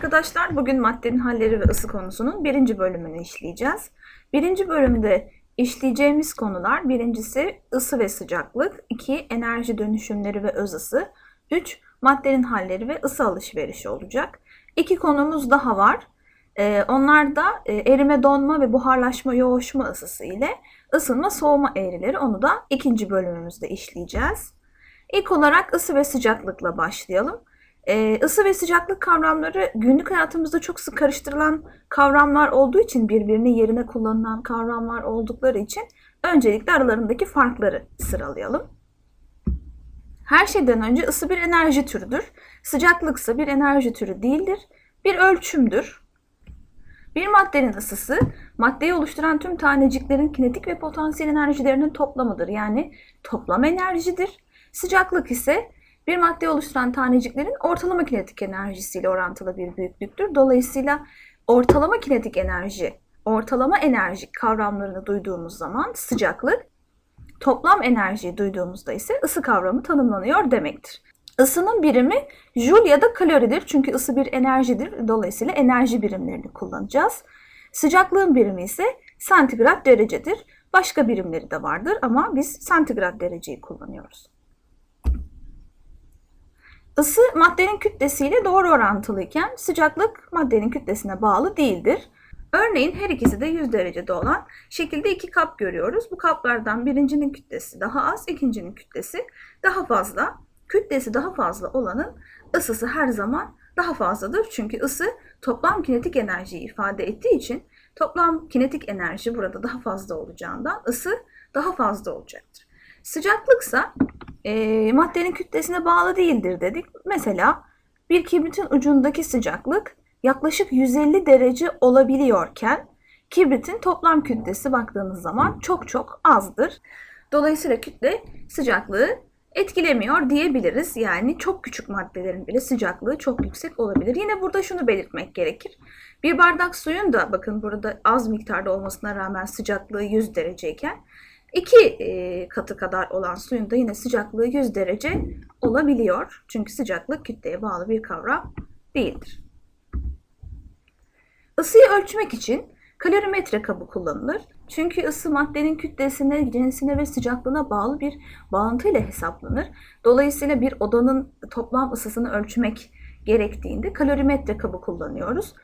arkadaşlar. Bugün maddenin halleri ve ısı konusunun birinci bölümünü işleyeceğiz. Birinci bölümde işleyeceğimiz konular birincisi ısı ve sıcaklık, iki enerji dönüşümleri ve öz ısı, üç maddenin halleri ve ısı alışverişi olacak. İki konumuz daha var. Ee, onlar da e, erime donma ve buharlaşma yoğuşma ısısı ile ısınma soğuma eğrileri onu da ikinci bölümümüzde işleyeceğiz. İlk olarak ısı ve sıcaklıkla başlayalım. Ee, ısı ve sıcaklık kavramları günlük hayatımızda çok sık karıştırılan kavramlar olduğu için birbirinin yerine kullanılan kavramlar oldukları için öncelikle aralarındaki farkları sıralayalım. Her şeyden önce ısı bir enerji türüdür. Sıcaklıksa bir enerji türü değildir. Bir ölçümdür. Bir maddenin ısısı, maddeyi oluşturan tüm taneciklerin kinetik ve potansiyel enerjilerinin toplamıdır. Yani toplam enerjidir. Sıcaklık ise bir madde oluşturan taneciklerin ortalama kinetik enerjisiyle orantılı bir büyüklüktür. Dolayısıyla ortalama kinetik enerji, ortalama enerji kavramlarını duyduğumuz zaman sıcaklık, toplam enerjiyi duyduğumuzda ise ısı kavramı tanımlanıyor demektir. Isının birimi joule ya da kaloridir çünkü ısı bir enerjidir. Dolayısıyla enerji birimlerini kullanacağız. Sıcaklığın birimi ise santigrat derecedir. Başka birimleri de vardır ama biz santigrat dereceyi kullanıyoruz. Isı maddenin kütlesiyle doğru orantılıyken sıcaklık maddenin kütlesine bağlı değildir. Örneğin her ikisi de 100 derecede olan şekilde iki kap görüyoruz. Bu kaplardan birincinin kütlesi daha az, ikincinin kütlesi daha fazla. Kütlesi daha fazla olanın ısısı her zaman daha fazladır. Çünkü ısı toplam kinetik enerjiyi ifade ettiği için toplam kinetik enerji burada daha fazla olacağından ısı daha fazla olacaktır. Sıcaklıksa e, maddenin kütlesine bağlı değildir dedik. Mesela bir kibritin ucundaki sıcaklık yaklaşık 150 derece olabiliyorken kibritin toplam kütlesi baktığınız zaman çok çok azdır. Dolayısıyla kütle sıcaklığı etkilemiyor diyebiliriz. Yani çok küçük maddelerin bile sıcaklığı çok yüksek olabilir. Yine burada şunu belirtmek gerekir. Bir bardak suyun da bakın burada az miktarda olmasına rağmen sıcaklığı 100 dereceyken iki e, katı kadar olan suyun da yine sıcaklığı 100 derece olabiliyor. Çünkü sıcaklık kütleye bağlı bir kavram değildir. Isıyı ölçmek için kalorimetre kabı kullanılır. Çünkü ısı maddenin kütlesine, cinsine ve sıcaklığına bağlı bir bağıntıyla hesaplanır. Dolayısıyla bir odanın toplam ısısını ölçmek gerektiğinde kalorimetre kabı kullanıyoruz.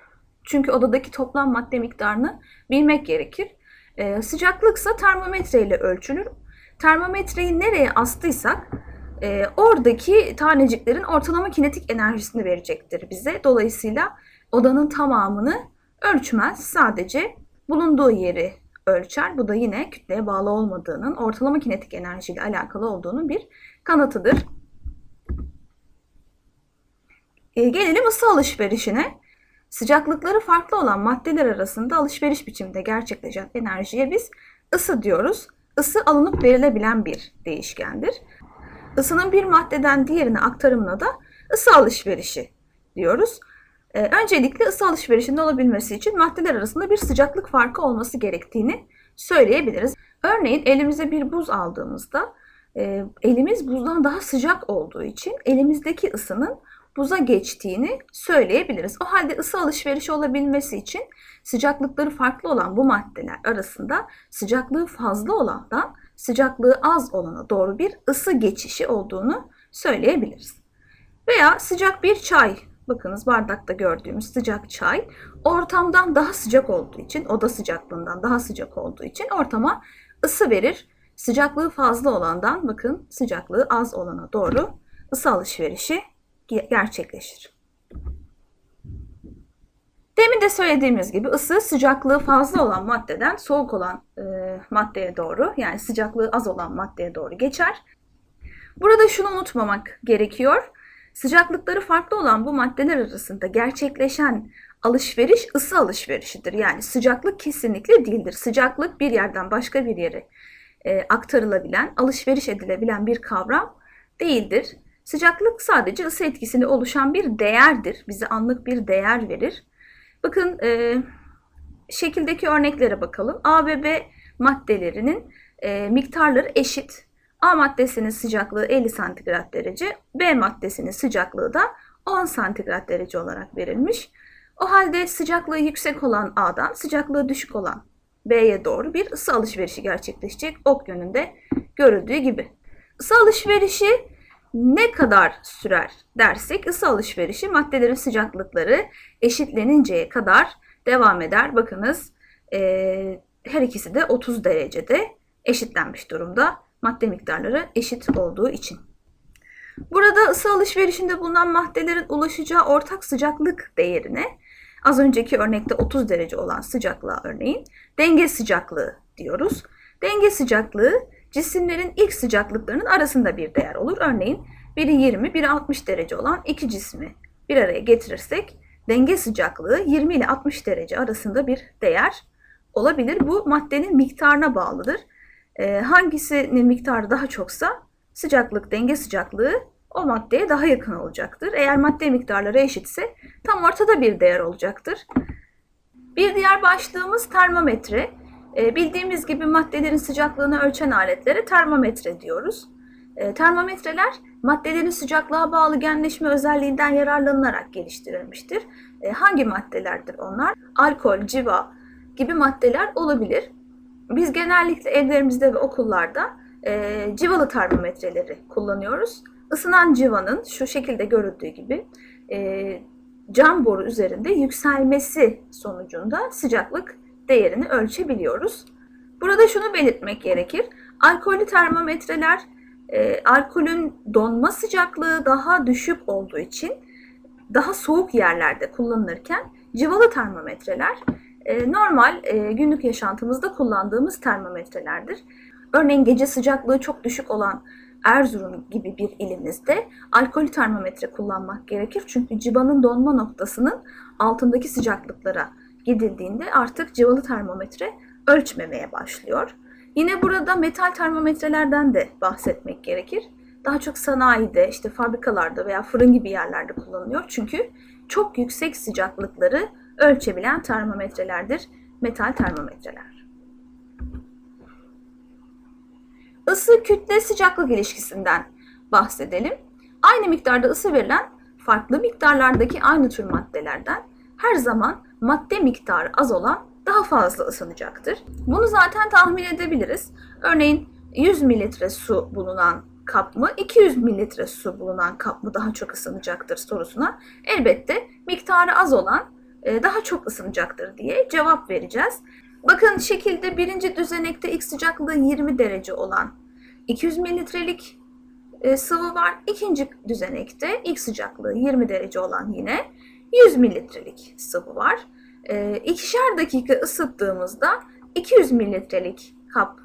Çünkü odadaki toplam madde miktarını bilmek gerekir. Ee, sıcaklıksa termometre ile ölçülür. Termometreyi nereye astıysak e, oradaki taneciklerin ortalama kinetik enerjisini verecektir bize. Dolayısıyla odanın tamamını ölçmez. Sadece bulunduğu yeri ölçer. Bu da yine kütleye bağlı olmadığının, ortalama kinetik enerjiyle alakalı olduğunun bir kanıtıdır. E, gelelim ısı alışverişine. Sıcaklıkları farklı olan maddeler arasında alışveriş biçiminde gerçekleşen enerjiye biz ısı diyoruz. Isı alınıp verilebilen bir değişkendir. Isının bir maddeden diğerine aktarımına da ısı alışverişi diyoruz. Ee, öncelikle ısı alışverişinde olabilmesi için maddeler arasında bir sıcaklık farkı olması gerektiğini söyleyebiliriz. Örneğin elimize bir buz aldığımızda e, elimiz buzdan daha sıcak olduğu için elimizdeki ısının buza geçtiğini söyleyebiliriz. O halde ısı alışverişi olabilmesi için sıcaklıkları farklı olan bu maddeler arasında sıcaklığı fazla olandan sıcaklığı az olana doğru bir ısı geçişi olduğunu söyleyebiliriz. Veya sıcak bir çay Bakınız bardakta gördüğümüz sıcak çay ortamdan daha sıcak olduğu için, oda sıcaklığından daha sıcak olduğu için ortama ısı verir. Sıcaklığı fazla olandan bakın sıcaklığı az olana doğru ısı alışverişi gerçekleşir. Demin de söylediğimiz gibi ısı sıcaklığı fazla olan maddeden soğuk olan e, maddeye doğru yani sıcaklığı az olan maddeye doğru geçer. Burada şunu unutmamak gerekiyor. Sıcaklıkları farklı olan bu maddeler arasında gerçekleşen alışveriş ısı alışverişidir. Yani sıcaklık kesinlikle değildir. Sıcaklık bir yerden başka bir yere e, aktarılabilen, alışveriş edilebilen bir kavram değildir. Sıcaklık sadece ısı etkisiyle oluşan bir değerdir. Bize anlık bir değer verir. Bakın e, şekildeki örneklere bakalım. A ve B maddelerinin e, miktarları eşit. A maddesinin sıcaklığı 50 santigrat derece, B maddesinin sıcaklığı da 10 santigrat derece olarak verilmiş. O halde sıcaklığı yüksek olan A'dan sıcaklığı düşük olan B'ye doğru bir ısı alışverişi gerçekleşecek ok yönünde görüldüğü gibi. Isı alışverişi ne kadar sürer dersek ısı alışverişi maddelerin sıcaklıkları eşitleninceye kadar devam eder. Bakınız e, her ikisi de 30 derecede eşitlenmiş durumda madde miktarları eşit olduğu için. Burada ısı alışverişinde bulunan maddelerin ulaşacağı ortak sıcaklık değerine az önceki örnekte 30 derece olan sıcaklığa örneğin denge sıcaklığı diyoruz. Denge sıcaklığı cisimlerin ilk sıcaklıklarının arasında bir değer olur. Örneğin biri 20, biri 60 derece olan iki cismi bir araya getirirsek denge sıcaklığı 20 ile 60 derece arasında bir değer olabilir. Bu maddenin miktarına bağlıdır. Ee, hangisinin miktarı daha çoksa sıcaklık, denge sıcaklığı o maddeye daha yakın olacaktır. Eğer madde miktarları eşitse tam ortada bir değer olacaktır. Bir diğer başlığımız termometre. E, bildiğimiz gibi maddelerin sıcaklığını ölçen aletlere termometre diyoruz. E, termometreler maddelerin sıcaklığa bağlı genleşme özelliğinden yararlanılarak geliştirilmiştir. E, hangi maddelerdir onlar? Alkol, civa gibi maddeler olabilir. Biz genellikle evlerimizde ve okullarda e, civalı termometreleri kullanıyoruz. Isınan civanın şu şekilde görüldüğü gibi e, cam boru üzerinde yükselmesi sonucunda sıcaklık değerini ölçebiliyoruz. Burada şunu belirtmek gerekir. Alkollü termometreler e, alkolün donma sıcaklığı daha düşük olduğu için daha soğuk yerlerde kullanılırken civalı termometreler e, normal e, günlük yaşantımızda kullandığımız termometrelerdir. Örneğin gece sıcaklığı çok düşük olan Erzurum gibi bir ilimizde alkol termometre kullanmak gerekir. Çünkü civanın donma noktasının altındaki sıcaklıklara gidildiğinde artık civalı termometre ölçmemeye başlıyor. Yine burada metal termometrelerden de bahsetmek gerekir. Daha çok sanayide, işte fabrikalarda veya fırın gibi yerlerde kullanılıyor. Çünkü çok yüksek sıcaklıkları ölçebilen termometrelerdir metal termometreler. Isı kütle sıcaklık ilişkisinden bahsedelim. Aynı miktarda ısı verilen farklı miktarlardaki aynı tür maddelerden her zaman madde miktarı az olan daha fazla ısınacaktır. Bunu zaten tahmin edebiliriz. Örneğin 100 mililitre su bulunan kap mı, 200 mililitre su bulunan kap mı daha çok ısınacaktır sorusuna elbette miktarı az olan e, daha çok ısınacaktır diye cevap vereceğiz. Bakın şekilde birinci düzenekte ilk sıcaklığı 20 derece olan 200 mililitrelik e, sıvı var. İkinci düzenekte ilk sıcaklığı 20 derece olan yine 100 mililitrelik sıvı var. E, ikişer dakika ısıttığımızda 200 mililitrelik kap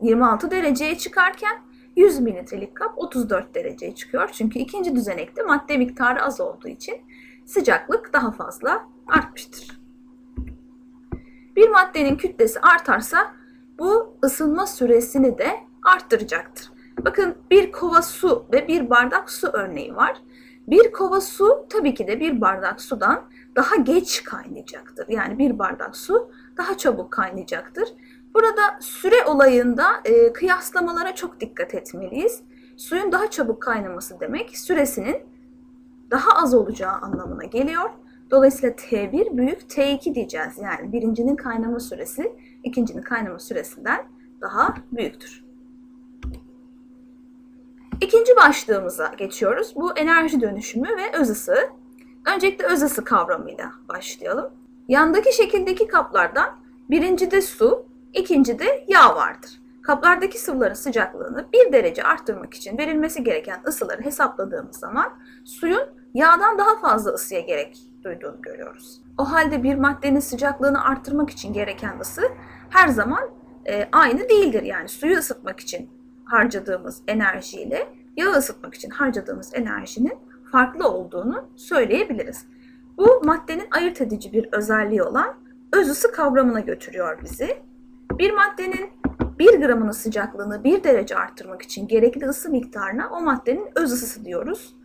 26 dereceye çıkarken 100 mililitrelik kap 34 dereceye çıkıyor. Çünkü ikinci düzenekte madde miktarı az olduğu için sıcaklık daha fazla artmıştır. Bir maddenin kütlesi artarsa bu ısınma süresini de arttıracaktır. Bakın bir kova su ve bir bardak su örneği var. Bir kova su tabii ki de bir bardak sudan daha geç kaynayacaktır. Yani bir bardak su daha çabuk kaynayacaktır. Burada süre olayında e, kıyaslamalara çok dikkat etmeliyiz. Suyun daha çabuk kaynaması demek süresinin daha az olacağı anlamına geliyor. Dolayısıyla T1 büyük T2 diyeceğiz. Yani birincinin kaynama süresi ikincinin kaynama süresinden daha büyüktür. İkinci başlığımıza geçiyoruz. Bu enerji dönüşümü ve öz ısı. Öncelikle öz ısı kavramıyla başlayalım. Yandaki şekildeki kaplardan birincide su, ikincide yağ vardır. Kaplardaki sıvıların sıcaklığını bir derece arttırmak için verilmesi gereken ısıları hesapladığımız zaman suyun yağdan daha fazla ısıya gerek duyduğunu görüyoruz. O halde bir maddenin sıcaklığını arttırmak için gereken ısı her zaman e, aynı değildir. Yani suyu ısıtmak için harcadığımız enerjiyle yağı ısıtmak için harcadığımız enerjinin farklı olduğunu söyleyebiliriz. Bu maddenin ayırt edici bir özelliği olan öz ısı kavramına götürüyor bizi. Bir maddenin 1 gramının sıcaklığını 1 derece arttırmak için gerekli ısı miktarına o maddenin öz ısısı diyoruz.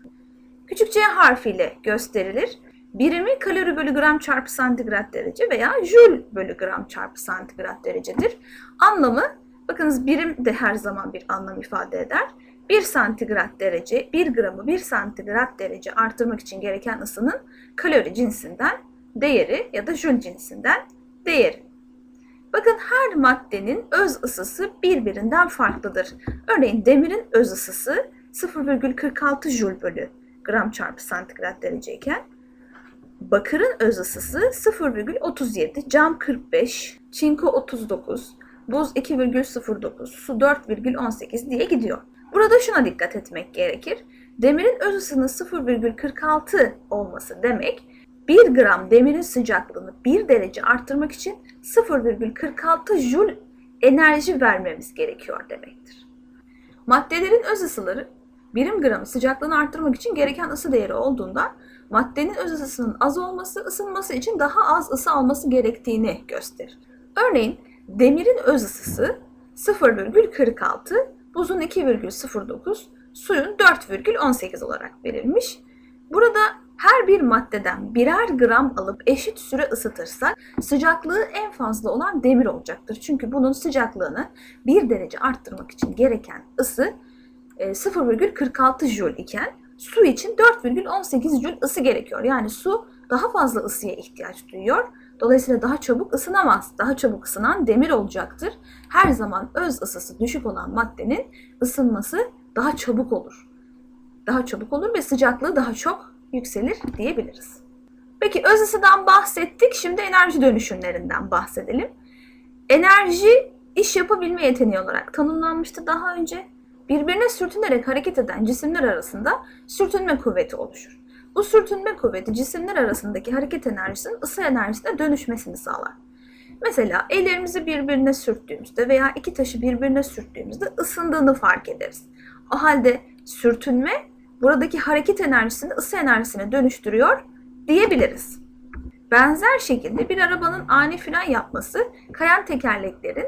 Küçük c harfiyle gösterilir. Birimi kalori bölü gram çarpı santigrat derece veya jül bölü gram çarpı santigrat derecedir. Anlamı Bakınız birim de her zaman bir anlam ifade eder. 1 santigrat derece, 1 gramı 1 santigrat derece artırmak için gereken ısının kalori cinsinden değeri ya da jül cinsinden değeri. Bakın her maddenin öz ısısı birbirinden farklıdır. Örneğin demirin öz ısısı 0,46 jül bölü gram çarpı santigrat dereceyken bakırın öz ısısı 0,37, cam 45, çinko 39, buz 2,09, su 4,18 diye gidiyor. Burada şuna dikkat etmek gerekir. Demirin öz ısının 0,46 olması demek 1 gram demirin sıcaklığını 1 derece arttırmak için 0,46 joule enerji vermemiz gerekiyor demektir. Maddelerin öz ısıları birim gramı sıcaklığını arttırmak için gereken ısı değeri olduğunda maddenin öz ısısının az olması ısınması için daha az ısı alması gerektiğini gösterir. Örneğin demirin öz ısısı 0,46, buzun 2,09, suyun 4,18 olarak verilmiş. Burada her bir maddeden birer gram alıp eşit süre ısıtırsak sıcaklığı en fazla olan demir olacaktır. Çünkü bunun sıcaklığını 1 derece arttırmak için gereken ısı 0,46 joule iken su için 4,18 joule ısı gerekiyor. Yani su daha fazla ısıya ihtiyaç duyuyor. Dolayısıyla daha çabuk ısınamaz. Daha çabuk ısınan demir olacaktır. Her zaman öz ısısı düşük olan maddenin ısınması daha çabuk olur. Daha çabuk olur ve sıcaklığı daha çok yükselir diyebiliriz. Peki öz ısıdan bahsettik. Şimdi enerji dönüşümlerinden bahsedelim. Enerji iş yapabilme yeteneği olarak tanımlanmıştı daha önce. Birbirine sürtünerek hareket eden cisimler arasında sürtünme kuvveti oluşur. Bu sürtünme kuvveti cisimler arasındaki hareket enerjisinin ısı enerjisine dönüşmesini sağlar. Mesela ellerimizi birbirine sürttüğümüzde veya iki taşı birbirine sürttüğümüzde ısındığını fark ederiz. O halde sürtünme buradaki hareket enerjisini ısı enerjisine dönüştürüyor diyebiliriz. Benzer şekilde bir arabanın ani fren yapması kayan tekerleklerin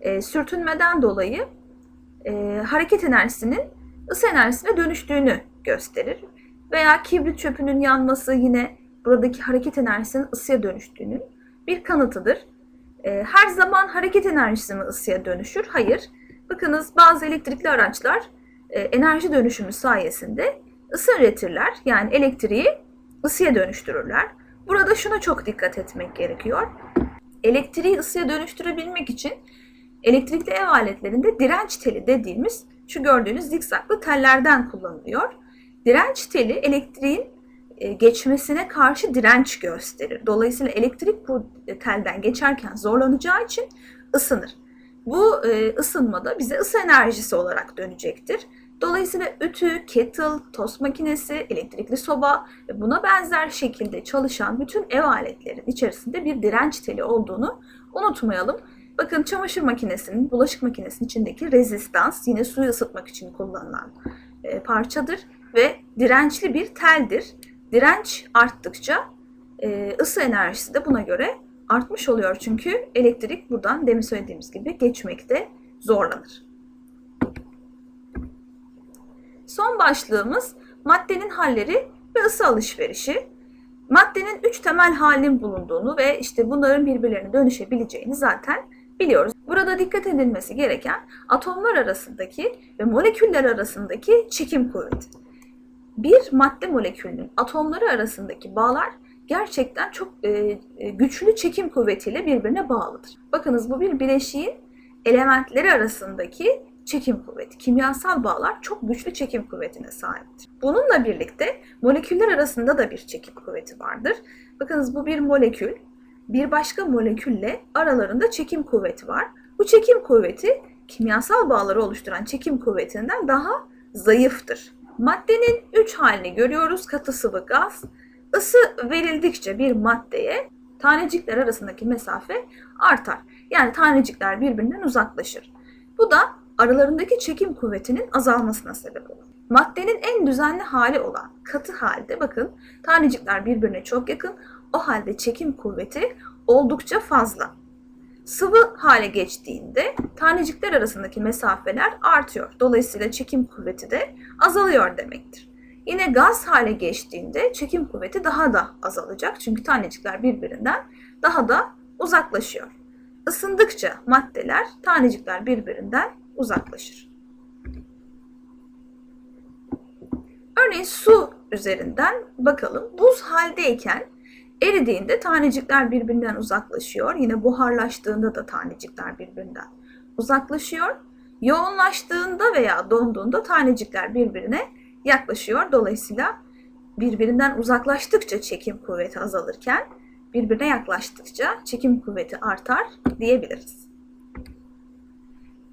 e, sürtünmeden dolayı e, hareket enerjisinin ısı enerjisine dönüştüğünü gösterir. Veya kibrit çöpünün yanması yine buradaki hareket enerjisinin ısıya dönüştüğünün bir kanıtıdır. E, her zaman hareket enerjisi mi ısıya dönüşür? Hayır. Bakınız bazı elektrikli araçlar e, enerji dönüşümü sayesinde ısı üretirler. Yani elektriği ısıya dönüştürürler. Burada şuna çok dikkat etmek gerekiyor. Elektriği ısıya dönüştürebilmek için elektrikli ev aletlerinde direnç teli dediğimiz şu gördüğünüz zikzaklı tellerden kullanılıyor. Direnç teli elektriğin e, geçmesine karşı direnç gösterir. Dolayısıyla elektrik bu telden geçerken zorlanacağı için ısınır. Bu e, ısınmada bize ısı enerjisi olarak dönecektir. Dolayısıyla ütü, kettle, tost makinesi, elektrikli soba ve buna benzer şekilde çalışan bütün ev aletlerin içerisinde bir direnç teli olduğunu unutmayalım. Bakın çamaşır makinesinin, bulaşık makinesinin içindeki rezistans yine suyu ısıtmak için kullanılan e, parçadır ve dirençli bir teldir. Direnç arttıkça e, ısı enerjisi de buna göre artmış oluyor çünkü elektrik buradan demin söylediğimiz gibi geçmekte zorlanır. Son başlığımız maddenin halleri ve ısı alışverişi. Maddenin üç temel halinin bulunduğunu ve işte bunların birbirlerine dönüşebileceğini zaten biliyoruz. Burada dikkat edilmesi gereken atomlar arasındaki ve moleküller arasındaki çekim kuvveti. Bir madde molekülünün atomları arasındaki bağlar gerçekten çok e, güçlü çekim kuvvetiyle birbirine bağlıdır. Bakınız bu bir bileşiğin elementleri arasındaki çekim kuvveti. Kimyasal bağlar çok güçlü çekim kuvvetine sahiptir. Bununla birlikte moleküller arasında da bir çekim kuvveti vardır. Bakınız bu bir molekül. Bir başka molekülle aralarında çekim kuvveti var. Bu çekim kuvveti kimyasal bağları oluşturan çekim kuvvetinden daha zayıftır. Maddenin üç halini görüyoruz. Katı sıvı gaz. Isı verildikçe bir maddeye tanecikler arasındaki mesafe artar. Yani tanecikler birbirinden uzaklaşır. Bu da aralarındaki çekim kuvvetinin azalmasına sebep olur. Maddenin en düzenli hali olan katı halde bakın tanecikler birbirine çok yakın. O halde çekim kuvveti oldukça fazla. Sıvı hale geçtiğinde tanecikler arasındaki mesafeler artıyor. Dolayısıyla çekim kuvveti de azalıyor demektir. Yine gaz hale geçtiğinde çekim kuvveti daha da azalacak. Çünkü tanecikler birbirinden daha da uzaklaşıyor. Isındıkça maddeler, tanecikler birbirinden uzaklaşır. Örneğin su üzerinden bakalım. Buz haldeyken Eridiğinde tanecikler birbirinden uzaklaşıyor. Yine buharlaştığında da tanecikler birbirinden uzaklaşıyor. Yoğunlaştığında veya donduğunda tanecikler birbirine yaklaşıyor. Dolayısıyla birbirinden uzaklaştıkça çekim kuvveti azalırken birbirine yaklaştıkça çekim kuvveti artar diyebiliriz.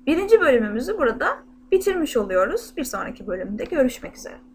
Birinci bölümümüzü burada bitirmiş oluyoruz. Bir sonraki bölümde görüşmek üzere.